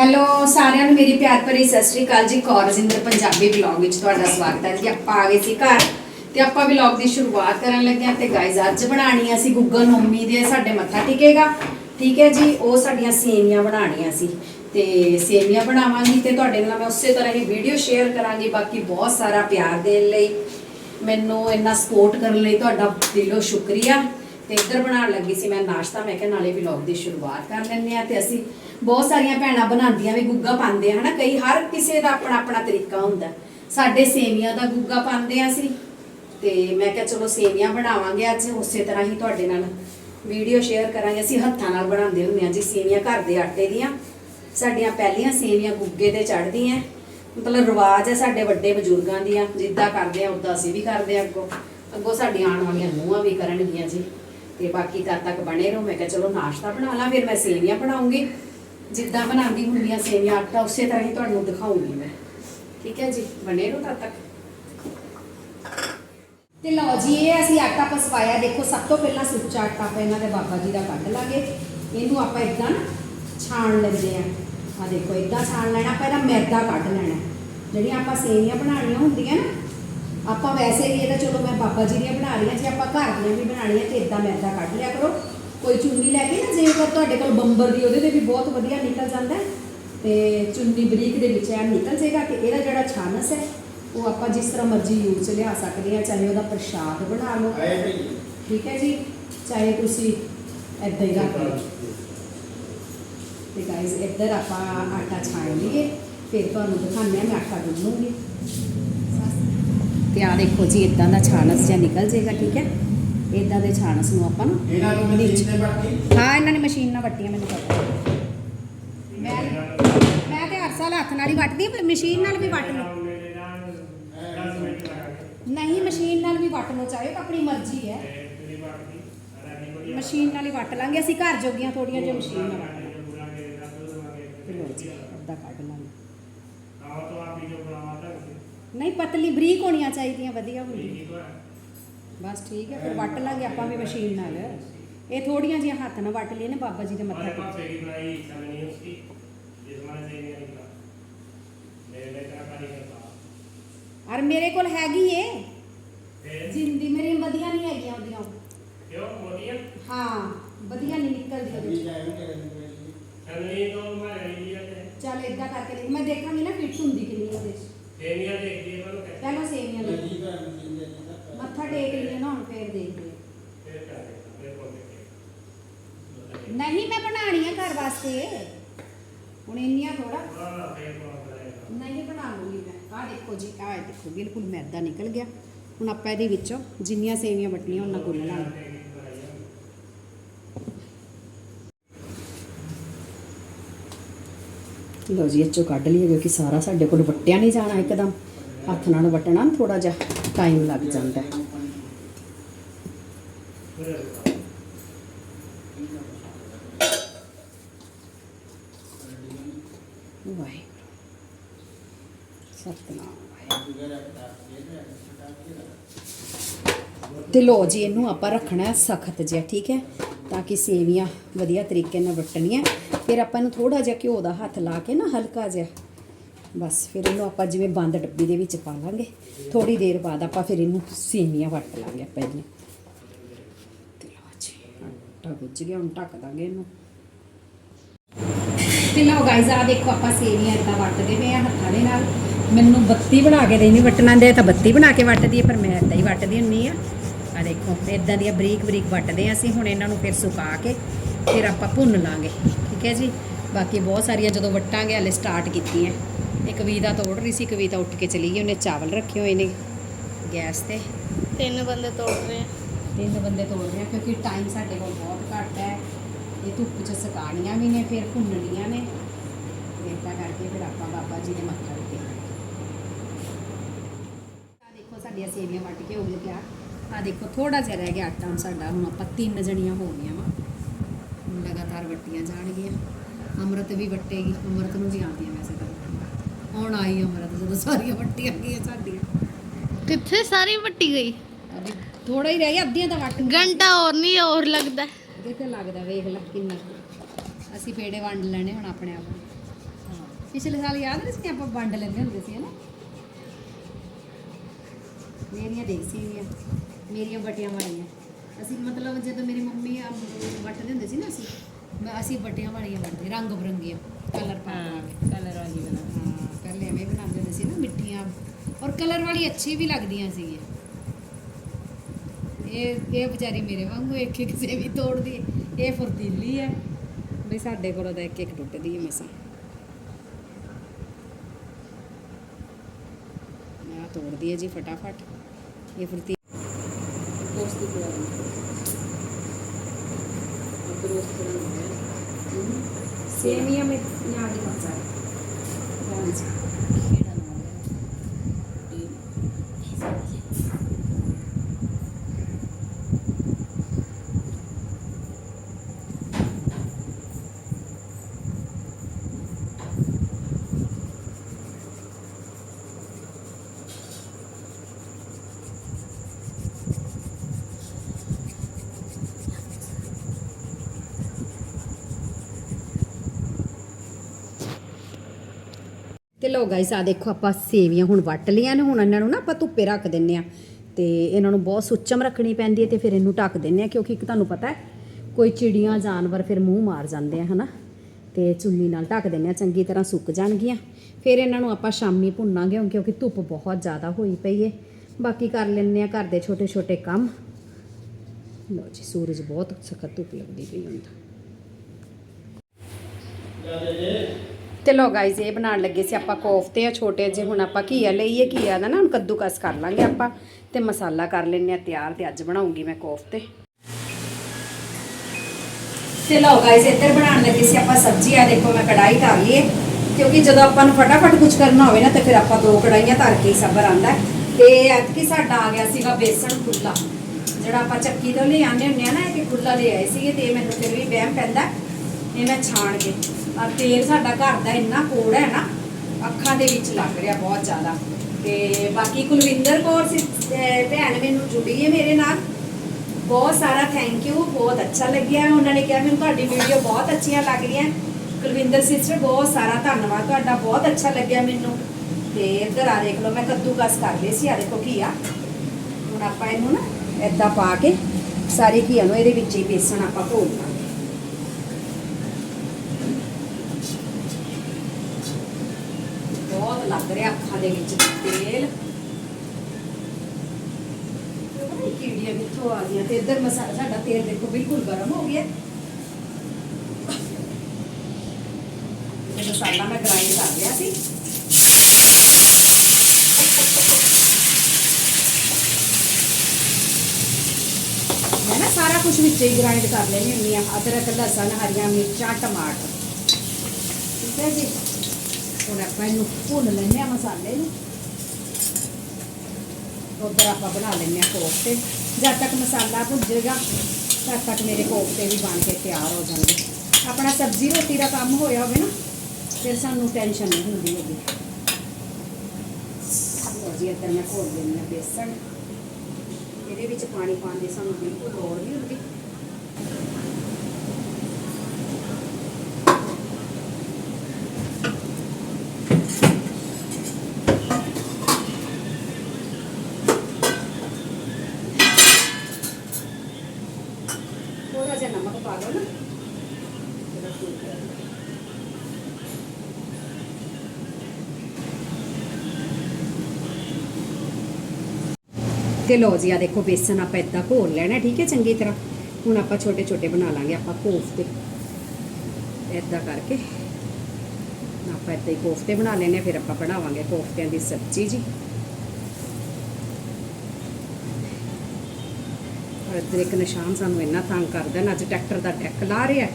Hello ਸਾਰਿਆਂ ਨੂੰ ਮੇਰੀ ਪਿਆਰ ਭਰੀ ਸਤਿ ਸ੍ਰੀ ਅਕਾਲ ਜੀ ਕੌਰਜਿੰਦਰ ਪੰਜਾਬੀ ਵਲੌਗ ਵਿੱਚ ਤੁਹਾਡਾ ਸਵਾਗਤ ਹੈ ਜੀ। ਆਪਾਂ ਆ ਗਏ ਸੀ ਘਰ ਤੇ ਆਪਾਂ ਵਲੌਗ ਦੀ ਸ਼ੁਰੂਆਤ ਕਰਨ ਲੱਗੇ ਹਾਂ ਤੇ ਗਾਇਜ਼ ਅੱਜ ਬਣਾਣੀ ਸੀ ਗੁੱਗਲ ਨੌਮੀ ਦੇ ਸਾਡੇ ਮੱਥਾ ਟਿਕੇਗਾ। ਠੀਕ ਹੈ ਜੀ, ਉਹ ਸਾਡੀਆਂ ਸੇਵੀਆਂ ਬਣਾਉਣੀਆਂ ਸੀ ਤੇ ਸੇਵੀਆਂ ਬਣਾਵਾਂਗੀ ਤੇ ਤੁਹਾਡੇ ਨਾਲ ਮੈਂ ਉਸੇ ਤਰ੍ਹਾਂ ਹੀ ਵੀਡੀਓ ਸ਼ੇਅਰ ਕਰਾਂਗੀ, ਬਾਕੀ ਬਹੁਤ ਸਾਰਾ ਪਿਆਰ ਦੇਣ ਲਈ। ਮੈਨੂੰ ਇੰਨਾ ਸਪੋਰਟ ਕਰਨ ਲਈ ਤੁਹਾਡਾ ਦਿਲੋਂ ਸ਼ੁਕਰੀਆ। ਤੇ ਇੱਧਰ ਬਣਾਉਣ ਲੱਗੀ ਸੀ ਮੈਂ ਨਾਸ਼ਤਾ। ਮੈਂ ਕਿਹਾ ਨਾਲੇ ਵਲੌਗ ਦੀ ਸ਼ੁਰੂਆਤ ਕਰ ਲੈਂਦੇ ਆ ਤੇ ਅਸੀਂ ਬਹੁਤ ਸਾਰੀਆਂ ਭੈਣਾਂ ਬਣਾਉਂਦੀਆਂ ਵੀ ਗੁੱਗਾ ਪਾਉਂਦੇ ਆ, ਹਨਾ? ਕਈ ਹਰ ਕਿਸੇ ਦਾ ਆਪਣਾ ਆਪਣਾ ਤਰੀਕਾ ਹੁੰਦਾ। ਸਾਡੇ ਸੇਵੀਆਂ ਦਾ ਗੁੱਗਾ ਪਾਉਂਦੇ ਆ ਅਸੀਂ। ਤੇ ਮੈਂ ਕਿਹਾ ਚਲੋ ਸੇਵੀਆਂ ਬਣਾਵਾਂਗੇ ਅੱਜ, ਉਸੇ ਤਰ੍ਹਾਂ ਹੀ ਤੁਹਾਡੇ ਨਾਲ ਵੀਡੀਓ ਸ਼ੇਅਰ ਕਰਾਂਗੇ। ਅਸੀਂ ਹੱਥਾਂ ਨਾਲ ਬਣਾਉਂਦੇ ਹੁੰਦੇ ਆ ਜੀ ਸੇਵੀਆਂ ਘਰ ਦੇ ਆਟੇ ਦੀਆਂ। ਸਾਡੀਆਂ ਪਹਿਲੀਆਂ ਸੇਵੀਆਂ ਗੁੱਗੇ ਤੇ ਚੜ੍ਹਦੀਆਂ। ਮਤਲਬ ਰਿਵਾਜ ਹੈ ਸਾਡੇ ਵੱਡੇ ਬਜ਼ੁਰਗਾਂ ਦੀਆਂ, ਜਿੱਦਾਂ ਕਰਦੇ ਆ, ਉਦਾਂ ਅਸੀਂ ਵੀ ਕਰਦੇ ਆ ਅੱਗੋਂ। ਅੱਗੋਂ ਸਾਡੀਆਂ ਆਉਣ ਵਾਲੀਆਂ ਨੂੰਹਾਂ ਵੀ ਕਰਨਗੀਆਂ ਜੀ। ਤੇ ਬਾਕੀ ਤਦ ਤੱਕ ਬਣੇ ਰਹੋ, ਮੈਂ ਕਿਹਾ ਚਲੋ ਨਾਸ਼ਤਾ ਬਣਾ ਲਾਂ, ਫਿਰ ਮੈਂ ਸੇਵੀਆਂ ਬਣਾਉਂਗੀ। ਜਿੱਦਾਂ ਬਣਾਉਂਦੀ ਹੁੰਦੀਆਂ ਸੇਵੀਆਂ, ਆਟਾ, ਉਸੇ ਤਰ੍ਹਾਂ ਹੀ ਤੁਹਾਨੂੰ ਦਿਖਾਉਂਗੀ ਮੈਂ। ਠੀਕ ਹੈ ਜੀ? ਬਣੇ ਰਹੋ ਤਦ ਤੱਕ। ਤੇ ਲਓ ਜੀ, ਇਹ ਅਸੀਂ ਆਟਾ ਪਸਵਾਇਆ। ਦੇਖੋ, ਸਭ ਤੋਂ ਪਹਿਲਾਂ ਸੁੱਚਾ ਆਟਾ ਆਪਾਂ ਇਹਨਾਂ ਦੇ ਬਾਬਾ ਜੀ ਦਾ ਕੱਢ ਲਾਂਗੇ। ਇਹਨੂੰ ਆਪਾਂ ਇਦਾਂ ਨਾ ਛਾਣ ਲੈਂਦੇ ਆ ਆ ਦੇਖੋ, ਇਦਾਂ ਛਾਣ ਲੈਣਾ ਪਹਿਲਾਂ ਮੈਦਾ ਕੱਢ ਲੈਣਾ। ਜਿਹੜੀਆਂ ਆਪਾਂ ਸੇਵੀਆਂ ਬਣਾਉਣੀਆਂ ਹੁੰਦੀਆਂ ਨਾ ਆਪਾਂ ਵੈਸੇ ਵੀ ਇਹਦਾ ਚਲੋ ਮੈਂ ਬਾਬਾ ਜੀ ਦੀਆਂ ਬਣਾ ਰਹੀਆਂ ਜੇ ਆਪਾਂ ਘਰ ਦੀਆਂ ਵੀ ਬਣਾਉਣੀਆਂ ਤੇ ਇਦਾਂ ਮੈਦਾ ਕੱਢ ਲਿਆ ਕਰੋ। ਕੋਈ ਚੁੰਨੀ ਲੈ ਕੇ ਨਾ ਜੇਕਰ ਤੁਹਾਡੇ ਕੋਲ ਬੰਬਰ ਦੀ ਉਹਦੇ ਤੇ ਵੀ ਬਹੁਤ ਵਧੀਆ ਨਿਕਲ ਜਾਂਦਾ ਤੇ ਚੁੰਨੀ ਬਰੀਕ ਦੇ ਵਿੱਚ ਐ ਨਿਕਲ ਜਾਏਗਾ ਤੇ ਇਹਦਾ ਜਿਹੜਾ ਛਾਨਸ ਹੈ ਉਹ ਆਪਾਂ ਜਿਸ ਤਰ੍ਹਾਂ ਮਰਜ਼ੀ ਯੂਜ਼ ਲਿਆ ਸਕਦੇ ਆ ਚਾਹੇ ਉਹਦਾ ਪ੍ਰਸ਼ਾਦ ਬਣਾ ਲਓ। ਠੀਕ ਹੈ ਜੀ? ਚਾਹੇ ਤੁਸੀਂ ਏਦਾਂ ਹੀ ਰੱਖ ਲਓ। ਤੇ ਗਾਇਜ਼ ਇੱਧਰ ਆਪਾਂ ਆਟਾ ਛਾਣ ਲਈਏ ਫਿਰ ਤੁਹਾਨੂੰ ਦਿਖਾਉਂਦੇ ਹਾਂ ਮੈਂ ਆਟਾ ਗੁੰਨੂੰਗੀ ਤੇ ਆ ਦੇਖੋ ਜੀ ਇਦਾਂ ਦਾ ਛਾਣਸ ਜਿਹਾ ਨਿਕਲ ਜਾਏਗਾ ਠੀਕ ਹੈ? ਇਦਾਂ ਦੇ ਛਾਣਸ ਨੂੰ ਆਪਾਂ ਨੂੰ ਇਹਨਾਂ ਨੂੰ ਮਸ਼ੀਨ ਤੇ ਬੱਟੀ ਹਾਂ ਇਹਨਾਂ ਨੇ ਮਸ਼ੀਨ ਨਾਲ ਵੱਟੀਆਂ ਮੈਨੂੰ ਪਤਾ। ਮੈਂ ਮੈਂ ਤੇ ਹਰ ਸਾਲ ਹੱਥ ਨਾਲ ਹੀ ਵੱਟਦੀ ਪਰ ਮਸ਼ੀਨ ਨਾਲ ਵੀ ਵੱਟ ਲਓ। ਨਹੀਂ ਮਸ਼ੀਨ ਨਾਲ ਵੀ ਵੱਟ ਲਓ ਚਾਹੇ ਤਾਂ ਆਪਣੀ ਮਰਜ਼ੀ ਹੈ। ਮਸ਼ੀਨ ਨਾਲ ਹੀ ਵੱਟ ਲਾਂਗੇ ਅਸੀਂ ਘਰ ਜੋਗੀਆਂ ਥੋੜੀਆਂ ਜਿਹੀਆਂ ਮਸ਼ੀਨ ਨਾਲ ਵੱਟ ਲਾਂਗੇ। ਤੇ ਲਓ ਜੀ ਅੱਧਾ ਕੱਢ ਲਾਂਗੇ। ਨਹੀਂ ਪਤਲੀ ਬਰੀਕ ਹੋਣੀਆਂ ਚਾਹੀਦੀਆਂ ਵਧੀਆ ਹੁੰਦੀ ਬਸ ਠੀਕ ਹੈ ਫਿਰ ਵੱਟ ਲਾਂਗੇ ਆਪਾਂ ਵੀ ਮਸ਼ੀਨ ਨਾਲ। ਇਹ ਥੋੜੀਆਂ ਜਿਹੀਆਂ ਹੱਥ ਨਾਲ ਵੱਟ ਲਈਏ ਨੇ ਬਾਬਾ ਜੀ ਦੇ ਮੱਥਾ ਟੇਕ ਔਰ ਮੇਰੇ ਕੋਲ ਹੈਗੀ ਏ। ਜਿੰਦੀ ਮੇਰੀ ਵਧੀਆ ਨਹੀਂ ਹੈਗੀਆਂ ਉਹਦੀਆਂ। ਹਾਂ ਵਧੀਆ ਨਹੀਂ ਨਿਕਲਦੀ ਉਹਦੇ ਵੀ ਚ। ਜਾਏ ਕਰੇ ਚੱਲ ਏਦਾਂ ਕਰਕੇ ਮੈਂ ਦੇਖਾਂਗੀ ਨਾ ਫਿੱਟ ਹੁੰਦੀ ਕਿੰਨੀ ਉਹਦੇ ਪਹਿਲਾਂ ਸੇਵੀਆਂ ਦੇ। ਜੀ ਦਾ ਮੱਥਾ ਟੇਕ ਲਈਏ ਨਾ ਹੁਣ ਫੇਰ ਦੇਖਦੇ ਹਾਂ। ਨਹੀਂ ਮੈਂ ਬਣਾਣੀ ਆ ਘਰ ਵਾਸਤੇ। ਹੁਣ ਇੰਨੀਆਂ ਥੋੜਾ ਨਹੀਂ ਬਣਾ ਲੂੰਗੀ ਮੈਂ। ਆਹ ਦੇਖੋ ਜੀ ਆਹ ਦੇਖੋ ਬਿਲਕੁਲ ਮੈਦਾ ਨਿਕਲ ਗਿਆ। ਹੁਣ ਆਪਾਂ ਇਹਦੇ ਵਿੱਚੋਂ ਜਿੰਨੀਆਂ ਸੇਵੀਆਂ ਵਟਣੀਆਂ ਉਹਨਾਂ ਗੁੰਨ ਲਾਂਗੇ ਲਓ ਜੀ, ਇਹ ਚੋਂ ਕੱਢ ਲਈਏ, ਕਿਉਂਕਿ ਸਾਰਾ ਸਾਡੇ ਕੋਲ ਵੱਟਿਆ ਨਹੀਂ ਜਾਣਾ ਇੱਕਦਮ। ਹੱਥ ਨਾਲ ਵੱਟਣਾ ਥੋੜਾ ਜਿਹਾ ਟਾਈਮ ਲੱਗ ਜਾਂਦਾ। ਹੈ ਵਾਹਿਗੁਰੂ। ਸਤਨਾਮ ਤੇ ਲੋ ਜੀ, ਇਹਨੂੰ ਆਪਾਂ ਰੱਖਣਾ ਹੈ ਸਖਤ ਜਿਹਾ, ਠੀਕ ਹੈ? ਤਾਂ ਕਿ ਸੇਵੀਆਂ ਵਧੀਆ ਤਰੀਕੇ ਨਾਲ ਵਟਣੀਆਂ। ਫਿਰ ਆਪਾਂ ਇਹਨੂੰ ਥੋੜਾ ਜਿਹਾ ਘਿਓ ਦਾ ਹੱਥ ਲਾ ਕੇ ਨਾ ਹਲਕਾ ਜਿਹਾ, ਬਸ ਫਿਰ ਇਹਨੂੰ ਆਪਾਂ ਜਿਵੇਂ ਬੰਦ ਡੱਬੀ ਦੇ ਵਿੱਚ ਪਾ ਲਾਂਗੇ। ਥੋੜੀ ਦੇਰ ਬਾਅਦ ਆਪਾਂ ਫਿਰ ਇਹਨੂੰ ਸੇਵੀਆਂ ਵਟ ਲਾਂਗੇ ਆਪਾਂ ਇਹਦੀਆਂ। ਤੇ ਲਓ ਜੀ, ਆਟਾ ਗੁੱਝ ਗਿਆ, ਹੁਣ ਢੱਕ ਦਾਂਗੇ ਇਹਨੂੰ। ਤੇ ਲਓ ਗਾਇਜ਼ ਆ ਦੇਖੋ ਆਪਾਂ ਸੇਵੀਆਂ ਇਦਾਂ ਵੱਟਦੇ ਪਏ ਆ ਹੱਥਾਂ ਦੇ ਨਾਲ। ਮੈਨੂੰ ਬੱਤੀ ਬਣਾ ਕੇ ਦੇਣੀ ਵਟਣਾ ਦੇ ਤਾਂ ਬੱਤੀ ਬਣਾ ਕੇ ਵੱਟਦੀ ਹੈ ਪਰ ਮੈਂ ਇਦਾਂ ਹੀ ਵੱਟਦੀ ਹੁੰਨੀ ਆ ਆ ਦੇਖੋ, ਇਦਾਂ ਦੀਆਂ ਬਰੀਕ ਬਰੀਕ ਵੱਟਦੇ ਆ ਅਸੀਂ, ਹੁਣ ਇਹਨਾਂ ਨੂੰ ਫਿਰ ਸੁਕਾ ਕੇ ਫਿਰ ਆਪਾਂ ਭੁੰਨ ਲਾਂਗੇ। ਠੀਕ ਹੈ ਜੀ। ਬਾਕੀ ਬਹੁਤ ਸਾਰੀਆਂ ਜਦੋਂ ਵੱਟਾਂਗੇ ਹਲੇ ਸਟਾਰਟ ਕੀਤੀਆਂ। ਇੱਕ ਵੀਦਾ ਤੋੜ ਰਹੀ ਸੀ ਕਵਿਤਾ ਉੱਠ ਕੇ ਚਲੀ ਗਈ। ਉਹਨੇ ਚਾਵਲ ਰੱਖੇ ਹੋਏ ਨੇ ਗੈਸ ਤੇ। ਤਿੰਨ ਬੰਦੇ ਤੋੜ ਰਹੇ ਆ। ਤਿੰਨ ਬੰਦੇ ਤੋੜ ਰਹੇ ਆ ਕਿਉਂਕਿ ਟਾਈਮ ਸਾਡੇ ਕੋਲ ਬਹੁਤ ਘੱਟ ਹੈ। ਇਹ ਧੁੱਪ 'ਚ ਸੁਕਾਉਣੀਆਂ ਵੀ ਨੇ ਫਿਰ ਭੁੰਨਣੀਆਂ ਨੇ। ਏਦਾਂ ਕਰਕੇ ਫਿਰ ਆਪਾਂ ਬਾਬਾ ਜੀ ਦੇ ਮੱਥਾ ਟੇਕਾਂਗੇ ਆ ਦੇਖੋ ਸਾਡੀਆਂ ਸੇਵੀਆਂ ਵੱਟ ਕੇ ਹੋ ਗਈਆਂ ਆ ਦੇਖੋ ਥੋੜਾ ਜਿਹਾ ਰਹਿ ਗਿਆ ਆਟਾ ਸਾਡਾ। ਹੁਣ ਆਪਾਂ ਤਿੰਨ ਜਣੀਆਂ ਹੋ ਗਈਆਂ ਵਾ। ਲਗਾਤਾਰ ਵੱਟੀਆਂ ਜਾਣਗੀਆਂ। ਅੰਮ੍ਰਿਤ ਵੀ ਵੱਟੇਗੀ ਅੰਮ੍ਰਿਤ ਨੂੰ ਜੀ ਆਉਂਦੀਆਂ ਵੈਸੇ ਤਾਂ। ਹੁਣ ਆਈ ਅੰਮ੍ਰਿਤ ਜਦੋਂ ਸਾਰੀਆਂ ਵੱਟੀਆਂ ਗਈਆਂ ਸਾਡੀਆਂ। ਕਿੱਥੇ ਸਾਰੀ ਵੱਟੀ ਗਈ? ਥੋੜਾ ਹੀ ਰਹਿ ਗਿਆ ਅੱਧੀਆਂ ਤਾਂ ਵੱਟ। ਘੰਟਾ ਹੋਰ ਨਹੀਂ ਹੋਰ ਲੱਗਦਾ। ਕਿਤੇ ਲੱਗਦਾ ਵੇਖ ਲੈ ਕਿੰਨਾ ਕੁ। ਅਸੀਂ ਪੇੜੇ ਵੰਡ ਲੈਣੇ ਹੁਣ ਆਪਣੇ ਆਪ ਨੂੰ। ਪਿਛਲੇ ਸਾਲ ਯਾਦ ਨਹੀਂ ਸੀ ਆਪਾਂ ਵੰਡ ਲੈਂਦੇ ਹੁੰਦੇ ਸੀ ਹਨਾ? ਮੇਰੀਆਂ ਦੇਖ ਸੀਗੀਆਂ ਮੇਰੀਆਂ ਬਟੀਆਂ ਵਾਲੀਆਂ। ਅਸੀਂ ਮਤਲਬ ਜਦੋਂ ਮੇਰੀ ਮੰਮੀ ਆ ਵੱਟਦੇ ਹੁੰਦੇ ਸੀ ਨਾ ਅਸੀਂ ਮੈਂ- ਅਸੀਂ ਬਟੀਆਂ ਵਾਲੀਆਂ ਵੰਡਦੇ ਰੰਗ ਬਰੰਗੀਆਂ ਕਲਰ ਪਾ ਹਾਂ ਕੇ। ਕਲਰ ਵਾਲੀ ਬਣਾ ਹਾਂ ਪਹਿਲੇ ਐਵੇਂ ਬਣਾਉਂਦੇ ਹੁੰਦੇ ਸੀ ਨਾ ਮਿੱਠੀਆਂ ਔਰ ਕਲਰ ਵਾਲੀ ਅੱਛੀ ਵੀ ਲੱਗਦੀਆਂ ਸੀਗੀਆਂ। ਇਹ ਇਹ ਵਿਚਾਰੀ ਮੇਰੇ ਵਾਂਗੂ ਇੱਕ ਇੱਕ ਸੇ ਵੀ ਤੋੜਦੀ। ਇਹ ਫੁਰਤੀਲੀ ਹੈ। ਵੀ ਸਾਡੇ ਕੋਲੋਂ ਤਾਂ ਇੱਕ ਇੱਕ ਟੁੱਟਦੀ ਹੈ ਮਸਾਂ। ਆ ਤੋੜਦੀ ਹੈ ਜੀ ਫਟਾਫਟ ਇਹ ਫੁਰਤੀ ਕੋਸ ਦੀ ਬਣਾ ਉਧਰ ਉਸ ਤਰ੍ਹਾਂ ਹੁੰਦਾ ਤੇ ਲੋ ਗਾਇਸ ਆ ਦੇਖੋ, ਆਪਾਂ ਸੇਵੀਆਂ ਹੁਣ ਵੱਟ ਲਈਆਂ ਨੇ, ਹੁਣ ਇਹਨਾਂ ਨੂੰ ਨਾ ਆਪਾਂ ਧੁੱਪੇ ਰੱਖ ਦਿੰਨੇ ਆ ਤੇ ਇਹਨਾਂ ਨੂੰ ਬਹੁਤ ਸੁੱਚਮ ਰੱਖਣੀ ਪੈਂਦੀ ਹੈ ਤੇ ਫਿਰ ਇਹਨੂੰ ਢੱਕ ਦਿੰਨੇ ਆ ਕਿਉਂਕਿ ਇੱਕ ਤੁਹਾਨੂੰ ਪਤਾ ਹੈ, ਕੋਈ ਚਿੜੀਆਂ, ਜਾਨਵਰ ਫਿਰ ਮੂੰਹ ਮਾਰ ਜਾਂਦੇ ਆ, ਹਨਾ? ਤੇ ਚੁੰਨੀ ਨਾਲ ਢੱਕ ਦਿੰਨੇ ਆ ਚੰਗੀ ਤਰ੍ਹਾਂ ਸੁੱਕ ਜਾਣਗੀਆਂ। ਫਿਰ ਇਹਨਾਂ ਨੂੰ ਆਪਾਂ ਸ਼ਾਮੀ ਭੁੰਨਾਂਗੇ ਕਿਉਂਕਿ ਧੁੱਪ ਬਹੁਤ ਜ਼ਿਆਦਾ ਹੋਈ ਪਈ ਏ। ਬਾਕੀ ਕਰ ਲੈਂਦੇ ਆ ਘਰ ਦੇ ਛੋਟੇ ਛੋਟੇ ਕੰਮ। ਲੋ ਜੀ, ਸੂਰਜ ਬਹੁਤ ਸਖਤ ਧੁੱਪ ਲੱਗਦੀ ਪਈ ਹੁੰਦਾ ਤਾਂ ਗਾਇਜ਼ ਇਹ ਬਣਾਉਣ ਲੱਗੇ ਸੀ ਆਪਾਂ ਕੋਫਤੇ ਆ ਛੋਟੇ ਜਿਹੇ, ਹੁਣ ਆਪਾਂ ਘੀਆ ਲਈਏ, ਘੀਆ ਦਾ ਨਾ ਹੁਣ ਕੱਦੂਕਸ ਕਰ ਲਾਂਗੇ ਆਪਾਂ ਤੇ ਮਸਾਲਾ ਕਰ ਲੈਣੇ ਆ ਤਿਆਰ ਤੇ ਅੱਜ ਬਣਾਉਂਗੀ ਮੈਂ ਕੋਫਤੇ। ਤੇ ਲੋ ਗਾਇਜ਼ ਇੱਧਰ ਬਣਾਉਣ ਲੱਗੇ ਸੀ ਆਪਾਂ ਸਬਜ਼ੀ ਆ ਦੇਖੋ ਮੈਂ ਕੜਾਈ ਧਰ ਲਈ ਕਿਉਂਕਿ ਜਦੋਂ ਆਪਾਂ ਨੂੰ ਫਟਾਫਟ ਕੁਝ ਕਰਨਾ ਹੋਵੇ ਨਾ, ਤੇ ਫਿਰ ਆਪਾਂ ਦੋ ਕੜਾਈਆਂ ਧਰ ਕੇ ਸਬਰ ਆਂਦਾ ਤੇ ਐਤਕੀ ਸਾਡਾ ਆ ਗਿਆ ਸੀਗਾ ਬੇਸਣ ਖੁੱਲਾ ਜਿਹੜਾ ਆਪਾਂ ਚੱਕੀ ਤੋਂ ਲੈ ਆਉਂਦੇ ਹੁੰਦੇ ਆ ਨਾ, ਇਹ ਖੁੱਲਾ ਲੈ ਆਏ ਸੀਗੇ, ਤੇ ਮੈਨੂੰ ਫਿਰ ਵੀ ਵਹਿਮ ਪੈਂਦਾ ਇਹ ਮੈਂ ਛਾਣ ਕੇ। ਆ ਤੇਲ ਸਾਡਾ ਘਰ ਦਾ ਇੰਨਾ ਕੋੜਾ ਹੈ ਨਾ, ਅੱਖਾਂ ਦੇ ਵਿੱਚ ਲੱਗ ਰਿਹਾ ਬਹੁਤ ਜ਼ਿਆਦਾ। ਤੇ ਬਾਕੀ ਕੁਲਵਿੰਦਰ ਕੌਰ ਭੈਣ ਮੈਨੂੰ ਜੁੜੀ ਹੈ ਮੇਰੇ ਨਾਲ। ਬਹੁਤ ਸਾਰਾ ਥੈਂਕ ਯੂ ਬਹੁਤ ਅੱਛਾ ਲੱਗਿਆ। ਉਹਨਾਂ ਨੇ ਕਿਹਾ, ਮੈਨੂੰ ਤੁਹਾਡੀ ਵੀਡੀਓ ਬਹੁਤ ਅੱਛੀਆਂ ਲੱਗ ਰਹੀਆਂ। ਕੁਲਵਿੰਦਰ ਸਿਸਟਰ ਬਹੁਤ ਸਾਰਾ ਧੰਨਵਾਦ। ਤੁਹਾਡਾ ਬਹੁਤ ਅੱਛਾ ਲੱਗਿਆ ਮੈਨੂੰ। ਤੇ ਇੱਧਰ ਆ ਦੇਖ ਲਓ, ਮੈਂ ਕੱਦੂਕਸ ਕਰ ਲਈ ਸੀ। ਆ ਦੇਖੋ ਘੀਆ ਹੁਣ ਆਪਾਂ ਇਹਨੂੰ ਨਾ ਏਦਾਂ ਪਾ ਕੇ, ਸਾਰੀ ਘੀਆ ਨੂੰ ਇਹਦੇ ਵਿੱਚ ਹੀ ਬੇਸਣ ਆਪਾਂ ਘੋਲ ਲੱਗ ਰਿਹਾ ਅੱਖਾਂ ਦੇ ਵਿੱਚ ਤੇਲ। ਕੀੜੀਆਂ ਕਿੱਥੋਂ ਆ ਗਈਆਂ ਤੇ ਇੱਧਰ ਮਸਾਲਾ ਸਾਡਾ ਤੇਲ ਦੇਖੋ ਬਿਲਕੁਲ ਗਰਮ ਹੋ ਗਿਆ। ਤੇ ਮਸਾਲਾ ਮੈਂ ਗ੍ਰਾਈਂਡ ਕਰ ਲਿਆ ਸੀ। ਮੈਂ ਨਾ ਸਾਰਾ ਕੁਝ ਵਿੱਚ ਹੀ ਗ੍ਰਾਈਂਡ ਕਰ ਲੈਣੀ ਹੁੰਦੀ ਆ ਅਦਰਕ, ਲਸਣ, ਹਰੀਆਂ ਮਿਰਚਾਂ, ਟਮਾਟਰ। ਠੀਕ ਹੈ ਜੀ? ਹੁਣ ਆਪਾਂ ਇਹਨੂੰ ਭੁੰਨ ਲੈਂਦੇ ਆ ਮਸਾਲੇ ਨੂੰ ਉਧਰ ਆਪਾਂ ਬਣਾ ਲੈਂਦੇ ਆ ਕੋਫਤੇ ਜਦ ਤੱਕ ਮਸਾਲਾ ਭੁੱਜੇਗਾ ਤਦ ਤੱਕ ਮੇਰੇ ਕੋਫਤੇ ਵੀ ਬਣ ਕੇ ਤਿਆਰ ਹੋ ਜਾਣਗੇ ਆਪਣਾ ਸਬਜ਼ੀ ਰੋਟੀ ਦਾ ਕੰਮ ਹੋਇਆ ਹੋਵੇ ਨਾ ਫਿਰ ਸਾਨੂੰ ਟੈਨਸ਼ਨ ਨਹੀਂ ਹੁੰਦੀ ਹੈਗੀ ਲਓ ਜੀ ਇੱਧਰ ਮੈਂ ਘੋਲ ਦਿੰਦੀ ਆ ਬੇਸਣ ਇਹਦੇ ਵਿੱਚ ਪਾਣੀ ਪਾਉਣ ਦੀ ਸਾਨੂੰ ਬਿਲਕੁਲ ਲੋੜ ਨਹੀਂ ਹੁੰਦੀ ਥੋੜਾ ਜਿਹਾ ਨਮਕ ਪਾ ਲਓ ਨਾ ਇਹਦਾ ਠੀਕ ਹੈ ਤੇ ਲਓ ਜੀ ਆ ਦੇਖੋ ਬੇਸਨ ਆਪਾਂ ਇਦਾਂ ਘੋਲ ਲੈਣਾ ਠੀਕ ਹੈ ਚੰਗੀ ਤਰ੍ਹਾਂ। ਹੁਣ ਆਪਾਂ ਛੋਟੇ ਛੋਟੇ ਬਣਾ ਲਾਂਗੇ ਆਪਾਂ ਕੋਫਤੇ। ਇਦਾਂ ਕਰਕੇ। ਆਪਾਂ ਇਦਾਂ ਹੀ ਕੋਫਤੇ ਬਣਾ ਲੈਣੇ ਆ, ਫਿਰ ਆਪਾਂ ਬਣਾਵਾਂਗੇ ਕੋਫਤਿਆਂ ਦੀ ਸਬਜ਼ੀ ਜੀ। ਔਰ ਇੱਕ ਨਿਸ਼ਾਨ ਸਾਨੂੰ ਇੰਨਾ ਤੰਗ ਕਰਦਾ ਨਾ ਅੱਜ ਟਰੈਕਟਰ ਦਾ ਟੈਕ ਲਾ ਰਿਹਾ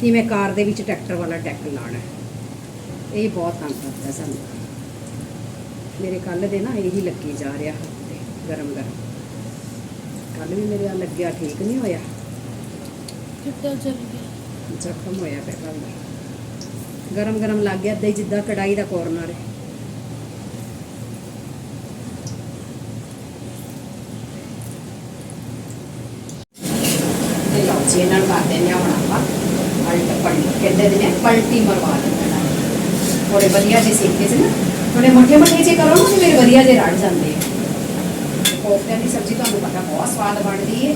ਕਿਵੇਂ ਕਾਰ ਦੇ ਵਿੱਚ ਟਰੈਕਟਰ ਵਾਲਾ ਟੈਕ ਲਾਣਾ ਇਹ ਬਹੁਤ ਤੰਗ ਕਰਦਾ ਸਾਨੂੰ। ਮੇਰੇ ਕੱਲ ਦੇ ਨਾ ਇਹੀ ਲੱਗੀ ਜਾ ਰਿਹਾ। ਗਰਮ ਗਰਮ। ਕੱਲ ਵੀ ਮੇਰੇ ਆ ਲੱਗਿਆ ਠੀਕ ਨਹੀਂ ਹੋਇਆ? ਕਿੱਦਾਂ ਚੱਲ ਗਿਆ? ਜ਼ਖਮ ਹੋਇਆ ਪਿਆ ਕੱਲ ਗਰਮ ਗਰਮ ਲੱਗ ਗਿਆ ਹੀ ਜਿੱਦਾਂ ਕੜਾਈ ਦਾ ਕੋਰਨਰ ਹੈ। ਜੀ ਇਹਨਾਂ ਨੂੰ ਕਰ ਦਿੰਦੇ ਹਾਂ ਹੁਣ ਆਪਾਂ। ਪਲਟ ਪਲਟ ਕਹਿੰਦੇ ਨੇ ਪਲਟੀ ਮਰਵਾ ਨੇ ਥੋੜੇ ਵਧੀਆ ਜਿਹੇ ਸੇਕੇ 'ਚ ਨਾ ਥੋੜੇ ਮੋਟੇ ਮੋਟੇ ਜੇ ਕਰੋ ਨਾ ਤੇ ਫਿਰ ਵਧੀਆ ਜੇ ਰੜ ਜਾਂਦੇ ਆ। ਕੋਫਤਿਆਂ ਦੀ ਸਬਜ਼ੀ ਤੁਹਾਨੂੰ ਪਤਾ ਬਹੁਤ ਸਵਾਦ ਬਣਦੀ ਹੈ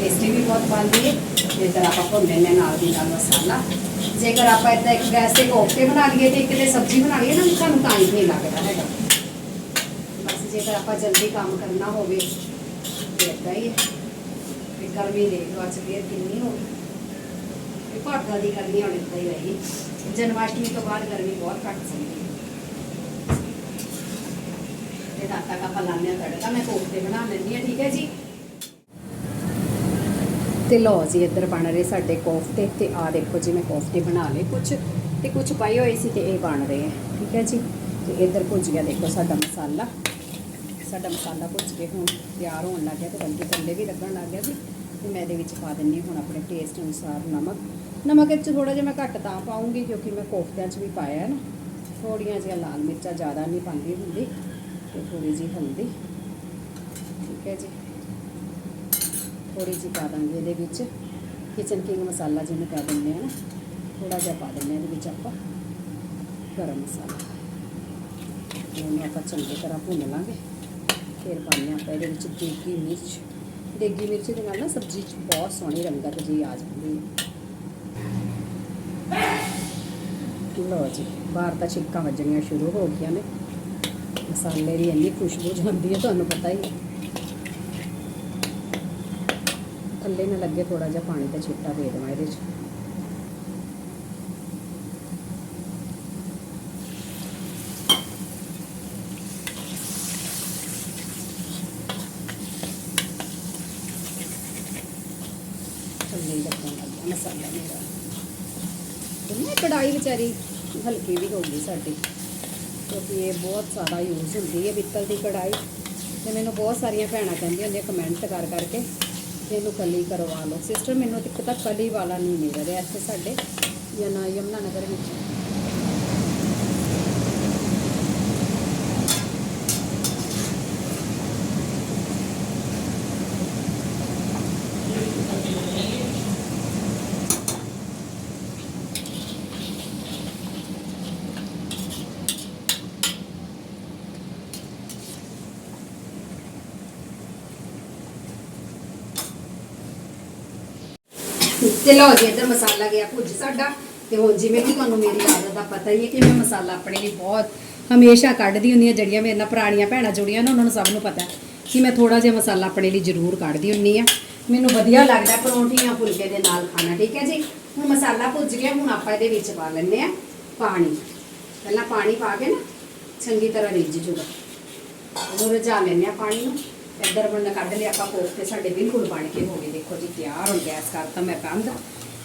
ਟੇਸਟੀ ਵੀ ਬਹੁਤ ਬਣਦੀ ਹੈ ਜੇ ਤਰ੍ਹਾਂ ਆਪਾਂ ਭੁੰਨ ਲੈਂਦੇ ਹਾਂ ਨਾਲ ਦੀ ਨਾਲ ਮਸਾਲਾ ਜੇਕਰ ਆਪਾਂ ਇੱਦਾਂ ਇੱਕ ਗੈਸ ਤੇ ਕੋਫਤੇ ਬਣਾ ਲਈਏ ਤੇ ਇੱਕ ਤੇ ਸਬਜ਼ੀ ਬਣਾ ਲਈਏ ਨਾ ਸਾਨੂੰ ਟਾਈਮ ਨਹੀਂ ਲੱਗਦਾ ਹੈਗਾ ਬਸ ਜੇਕਰ ਆਪਾਂ ਜਲਦੀ ਕੰਮ ਕਰਨਾ ਹੋਵੇ ਤੇ ਇੱਦਾਂ ਹੀ ਹੈ ਤੇ ਗਰਮੀ ਦੇਖ ਲਓ ਅੱਜ ਫੇਰ ਕਿੰਨੀ ਹੋ ਗਈ ਇਹ ਭਾਰਤਾਂ ਦੀ ਗਰਮੀ ਹੁਣ ਇੱਦਾਂ ਹੀ ਰਹੀ ਜਨਮਾਸ਼ਟਮੀ ਤੋਂ ਬਾਅਦ ਗਰਮੀ ਬਹੁਤ ਘੱਟ ਸੀ ਤੇ ਤਦ ਤੱਕ ਆਪਾਂ ਲਾਉਂਦੇ ਹਾਂ ਤੜਕਾ, ਮੈਂ ਕੋਫਤੇ ਬਣਾ ਲੈਂਦੀ ਹਾਂ, ਠੀਕ ਹੈ ਜੀ? ਤੇ ਲਓ ਜੀ, ਇੱਧਰ ਬਣ ਰਹੇ ਸਾਡੇ ਕੋਫਤੇ ਤੇ ਆ ਦੇਖੋ ਜੀ, ਮੈਂ ਕੋਫਤੇ ਬਣਾ ਲਏ ਕੁਝ ਤੇ ਕੁਝ ਪਾਈ ਹੋਈ ਸੀ ਤੇ ਇਹ ਬਣ ਰਹੇ ਹੈ ਠੀਕ ਹੈ ਜੀ? ਤੇ ਇੱਧਰ ਭੁੱਜ ਗਿਆ ਦੇਖੋ ਸਾਡਾ ਮਸਾਲਾ। ਸਾਡਾ ਮਸਾਲਾ ਭੁੱਜ ਕੇ ਹੁਣ ਤਿਆਰ ਹੋਣ ਲੱਗ ਗਿਆ ਤੇ ਬਲਕਿ ਥੱਲੇ ਵੀ ਲੱਗਣ ਲੱਗ ਗਿਆ ਜੀ। ਤੇ ਮੈਂ ਇਹਦੇ ਵਿੱਚ ਪਾ ਦਿੰਨੀ ਹਾਂ ਹੁਣ ਆਪਣੇ ਟੇਸਟ ਅਨੁਸਾਰ ਨਮਕ। ਨਮਕ ਵਿੱਚ ਥੋੜਾ ਜਿਹਾ ਮੈਂ ਘੱਟ ਤਾਂ ਪਾਉਂਗੀ ਕਿਉਂਕਿ ਮੈਂ ਕੋਫਤਿਆਂ 'ਚ ਵੀ ਪਾਇਆ ਹੈ ਨਾ। ਥੋੜੀਆਂ ਜਿਹੀਆਂ ਲਾਲ ਮਿਰਚਾਂ ਜ਼ਿਆਦਾ ਨਹੀਂ ਪਾਉਂਦੀ ਹੁੰਦੀ। ਤੇ ਥੋੜੀ ਜਿਹੀ ਹਲਦੀ। ਠੀਕ ਹੈ ਜੀ। ਥੋੜੀ ਜਿਹੀ ਪਾ ਦਾਂਗੇ ਇਹਦੇ ਵਿੱਚ। ਕਿਚਨ ਕਿੰਗ ਮਸਾਲਾ ਜਿਹਨੂੰ ਪਾ ਦਿੰਦੇ ਆ ਨਾ ਥੋੜਾ ਜਿਹਾ ਪਾ ਦਿੰਦੇ ਆ ਇਹਦੇ ਵਿੱਚ ਆਪਾਂ ਗਰਮ ਮਸਾਲਾ। ਇਹਨੂੰ ਆਪਾਂ ਚੰਗੀ ਤਰ੍ਹਾਂ ਭੁੰਨ ਲਾਂਗੇ। ਫਿਰ ਪਾਉਂਦੇ ਹਾਂ ਆਪਾਂ ਇਹਦੇ ਵਿੱਚ ਦੇਗੀ ਮਿਰਚ। ਦੇਗੀ ਮਿਰਚ ਦੇ ਨਾਲ ਨਾ ਸਬਜ਼ੀ 'ਚ ਬਹੁਤ ਸੋਹਣੀ ਰੰਗਤ ਜੀ ਆ ਜਾਂਦੀ ਹੈ। ਲਓ ਜੀ, ਬਾਹਰ ਤਾਂ ਛਿੱਕਾਂ ਵੱਜਣੀਆਂ ਸ਼ੁਰੂ ਹੋ ਗਈਆਂ ਨੇ। ਮਸਾਲੇ ਦੀ ਇੰਨੀ ਖੁਸ਼ਬੂ ਜਾਂਦੀ ਹੈ ਤੁਹਾਨੂੰ ਪਤਾ ਹੀ ਥੱਲੇ ਨਾ ਲੱਗੇ ਥੋੜਾ ਜਿਹਾ ਪਾਣੀ ਦਾ ਛਿੱਟਾ ਦੇ ਦੇਵਾਂ ਇਹਦੇ 'ਚ। ਥੱਲੇ ਲੱਗਣ ਲੱਗ ਮਸਾਲਾ ਮੇਰਾ। ਤੇ ਨਾ ਕੜਾਈ ਵਿਚਾਰੀ ਹਲਕੀ ਵੀ ਹੋ ਗਈ ਸਾਡੀ। ਕਿਉਂਕਿ ਇਹ ਬਹੁਤ ਜ਼ਿਆਦਾ ਯੂਜ਼ ਹੁੰਦੀ ਹੈ ਪਿੱਤਲ ਦੀ ਕੜਾਈ ਤੇ ਮੈਨੂੰ ਬਹੁਤ ਸਾਰੀਆਂ ਭੈਣਾਂ ਕਹਿੰਦੀਆਂ ਹੁੰਦੀਆਂ ਕਮੈਂਟ ਕਰ ਕਰਕੇ ਕਿ ਇਹਨੂੰ ਕਲੀ ਕਰਵਾ ਲਓ। ਸਿਸਟਰ ਮੈਨੂੰ ਇੱਕ ਤਾਂ ਕਲੀ ਵਾਲਾ ਨਹੀਂ ਮਿਲ ਰਿਹਾ ਇੱਥੇ ਸਾਡੇ। ਯਨਾ ਯਮਨਾ ਨਗਰ ਵਿੱਚ। ਤੇ ਲਓ ਜੀ, ਇੱਧਰ ਮਸਾਲਾ ਗਿਆ ਭੁੱਜ ਸਾਡਾ। ਤੇ ਹੁਣ ਜਿਵੇਂ ਕਿ ਤੁਹਾਨੂੰ ਮੇਰੀ ਆਦਤ ਦਾ ਪਤਾ ਹੀ ਹੈ ਕਿ ਮੈਂ ਮਸਾਲਾ ਆਪਣੇ ਲਈ ਬਹੁਤ ਹਮੇਸ਼ਾ ਕੱਢਦੀ ਹੁੰਦੀ ਹਾਂ। ਜਿਹੜੀਆਂ ਮੇਰੇ ਨਾਲ ਪੁਰਾਣੀਆਂ ਭੈਣਾਂ ਜੁੜੀਆਂ ਨੇ, ਉਹਨਾਂ ਨੂੰ ਸਭ ਨੂੰ ਪਤਾ ਕਿ ਮੈਂ ਥੋੜਾ ਜਿਹਾ ਮਸਾਲਾ ਆਪਣੇ ਲਈ ਜ਼ਰੂਰ ਕੱਢਦੀ ਹੁੰਦੀ ਆ ਮੈਨੂੰ ਵਧੀਆ ਲੱਗਦਾ ਪਰੌਂਠੀਆਂ ਫੁਲਕੇ ਦੇ ਨਾਲ ਖਾਣਾ, ਠੀਕ ਹੈ ਜੀ? ਹੁਣ ਮਸਾਲਾ ਭੁੱਜ ਗਿਆ, ਹੁਣ ਆਪਾਂ ਇਹਦੇ ਵਿੱਚ ਪਾ ਲੈਂਦੇ ਆ ਪਾਣੀ। ਪਹਿਲਾਂ ਪਾਣੀ ਪਾ ਕੇ ਨਾ ਚੰਗੀ ਤਰ੍ਹਾਂ ਰਿੱਝ ਜੂਗਾ। ਉਹਨੂੰ ਰਝਾ ਲੈਂਦੇ ਆ ਪਾਣੀ ਨੂੰ। ਇੱਧਰ ਬੰਦਾ ਕੱਢ ਲਿਆ ਆਪਾਂ ਕੋਫਤੇ ਸਾਡੇ ਬਿਲਕੁਲ ਬਣ ਕੇ ਹੋ ਗਏ। ਦੇਖੋ ਜੀ ਤਿਆਰ ਹੋ ਗੈਸ ਕਰਤਾ ਮੈਂ ਬੰਦ।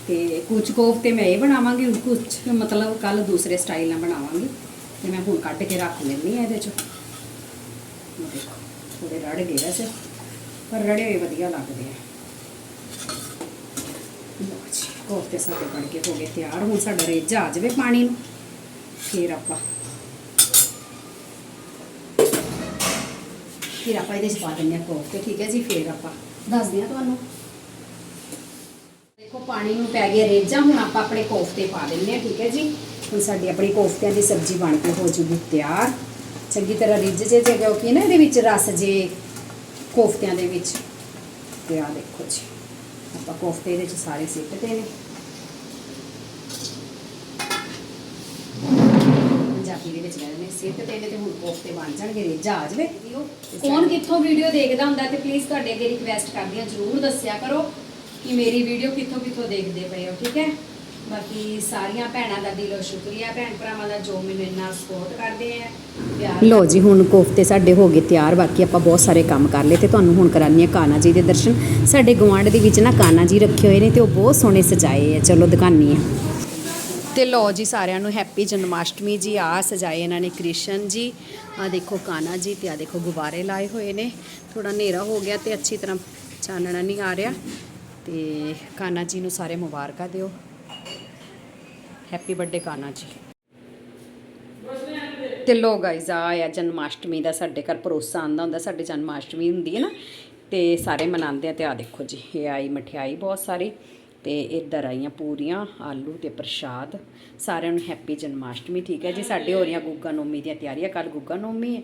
ਤੇ ਕੁਝ ਕੋਫਤੇ ਮੈਂ ਇਹ ਬਣਾਵਾਂਗੀ ਕੁਝ ਮਤਲਬ ਕੱਲ ਦੂਸਰੇ ਸਟਾਈਲ ਨਾਲ ਬਣਾਵਾਂਗੀ। ਤੇ ਮੈਂ ਹੁਣ ਕੱਢ ਕੇ ਰੱਖ ਲੈਂਦੀ ਆ ਇਹਦੇ ਚ। ਦੇਖੋ ਥੋੜੇ ਰੜ ਗਏ ਵੈਸੇ ਪਰ ਰੜੇ ਹੋਏ ਵਧੀਆ ਲੱਗਦੇ ਆ। ਲਓ ਜੀ, ਕੋਫਤੇ ਸਾਡੇ ਬਣ ਕੇ ਹੋ ਗਏ ਤਿਆਰ। ਹੁਣ ਸਾਡਾ ਰੇਜਾ ਆ ਜਾਵੇ ਪਾਣੀ ਨੂੰ। ਫਿਰ ਆਪਾਂ ਫਿਰ ਆਪਾਂ ਇਹਦੇ 'ਚ ਪਾ ਦਿੰਦੇ ਹਾਂ ਕੋਫਤੇ, ਠੀਕ ਹੈ ਜੀ? ਫਿਰ ਆਪਾਂ ਦੱਸਦੇ ਹਾਂ ਤੁਹਾਨੂੰ। ਦੇਖੋ, ਪਾਣੀ ਨੂੰ ਪੈ ਗਿਆ ਰੇਜਾ, ਹੁਣ ਆਪਾਂ ਆਪਣੇ ਕੋਫਤੇ ਪਾ ਦਿੰਦੇ ਹਾਂ, ਠੀਕ ਹੈ ਜੀ? ਹੁਣ ਸਾਡੀ ਆਪਣੀ ਕੋਫਤਿਆਂ ਦੀ ਸਬਜ਼ੀ ਬਣ ਕੇ ਹੋ ਜੂਗੀ ਤਿਆਰ। ਚੰਗੀ ਤਰ੍ਹਾਂ ਰਿੱਝ ਜੇ ਜੇ ਕਿਉਂਕਿ ਨਾ ਇਹਦੇ ਵਿੱਚ ਰਸ ਜੇ ਕੋਫਤਿਆਂ ਦੇ ਵਿੱਚ। ਤੇ ਆ ਦੇਖੋ ਜੀ, ਆਪਾਂ ਕੋਫਤੇ ਇਹਦੇ 'ਚ ਸਾਰੇ ਸਿੱਟਦੇ ਨੇ। ਦੇ ਵਿੱਚ ਕਹਿੰਦੇ ਨੇ ਸਿੱਟ ਤੇ ਨੇ ਤੇ ਹੁਣ ਕੋਫਤੇ ਬਣ ਜਾਣਗੇ ਰੇਜਾ ਆ ਜਾਵੇ ਕੌਣ ਕਿੱਥੋਂ ਵੀਡੀਓ ਦੇਖਦਾ ਹੁੰਦਾ ਤੇ ਪਲੀਜ਼ ਤੁਹਾਡੇ ਅੱਗੇ ਰਿਕਵੈਸਟ ਕਰਦੀ ਹਾਂ ਜਰੂਰ ਦੱਸਿਆ ਕਰੋ ਕਿ ਮੇਰੀ ਵੀਡੀਓ ਕਿੱਥੋਂ ਕਿੱਥੋਂ ਦੇਖਦੇ ਪਏ ਹੋ ਠੀਕ ਹੈ? ਬਾਕੀ ਸਾਰੀਆਂ ਭੈਣਾਂ ਦਾ ਦਿਲੋਂ ਸ਼ੁਕਰੀਆ ਭੈਣ ਭਰਾਵਾਂ ਦਾ ਜੋ ਮੈਨੂੰ ਇੰਨਾ ਸਪੋਰਟ ਕਰਦੇ ਆ ਪਿਆਰ ਲੋ ਜੀ ਹੁਣ ਕੋਫਤੇ ਸਾਡੇ ਹੋ ਗਏ ਤਿਆਰ ਬਾਕੀ ਆਪਾਂ ਬਹੁਤ ਸਾਰੇ ਕੰਮ ਕਰ ਲਏ ਤੇ ਤੁਹਾਨੂੰ ਹੁਣ ਕਰਾਨੀ ਆ ਕਾਨਾ ਜੀ ਦੇ ਦਰਸ਼ਨ। ਸਾਡੇ ਗਵਾਂਢ ਦੇ ਵਿੱਚ ਨਾ ਕਾਨਾ ਜੀ ਰੱਖੇ ਹੋਏ ਨੇ ਤੇ ਉਹ ਬਹੁਤ ਸੋਹਣੇ ਸਜਾਏ ਆ। ਚਲੋ ਦਿਖਾਨੀ ਆ। ਤੇ ਲੋ ਜੀ ਸਾਰਿਆਂ ਨੂੰ ਹੈਪੀ ਜਨਮਾਸ਼ਟਮੀ ਜੀ ਆ ਸਜਾਏ ਇਹਨਾਂ ਨੇ ਕ੍ਰਿਸ਼ਨ ਜੀ ਆ ਦੇਖੋ ਕਾਨਾ ਜੀ ਤੇ ਆ ਦੇਖੋ ਗੁਬਾਰੇ ਲਾਏ ਹੋਏ ਨੇ। ਥੋੜਾ ਹਨੇਰਾ ਹੋ ਗਿਆ ਤੇ ਅੱਛੀ ਤਰ੍ਹਾਂ ਚਾਨਣਾ ਨਹੀਂ ਆ ਰਿਹਾ ਤੇ ਕਾਨਾ ਜੀ ਨੂੰ ਸਾਰੇ ਮੁਬਾਰਕਾਂ ਦਿਓ। ਹੈਪੀ ਬਰਥਡੇ ਕਾਨਾ ਜੀ। ਤੇ ਲੋ ਗਾਇਜ਼ ਆ ਜਨਮਾਸ਼ਟਮੀ ਦਾ ਸਾਡੇ ਘਰ ਪਰੋਸਾ ਆਂਦਾ ਹੁੰਦਾ, ਸਾਡੇ ਜਨਮਾਸ਼ਟਮੀ ਹੁੰਦੀ ਹੈ ਨਾ, ਤੇ ਸਾਰੇ ਮਨਾਉਂਦੇ ਆ ਤੇ ਆ ਦੇਖੋ ਜੀ, ਇਹ ਆਈ ਮਠਿਆਈ ਬਹੁਤ ਸਾਰੀ। ਤੇ ਇੱਧਰ ਆਈਆਂ ਪੂਰੀਆਂ, ਆਲੂ ਤੇ ਪ੍ਰਸ਼ਾਦ, ਸਾਰਿਆਂ ਨੂੰ ਹੈਪੀ ਜਨਮਾਸ਼ਟਮੀ, ਠੀਕ ਹੈ ਜੀ? ਸਾਡੇ ਹੋ ਰਹੀਆਂ ਗੁੱਗਾ ਨੌਮੀ ਦੀਆਂ ਤਿਆਰੀਆਂ ਕੱਲ ਗੁੱਗਾ ਨੌਮੀ ਹੈ।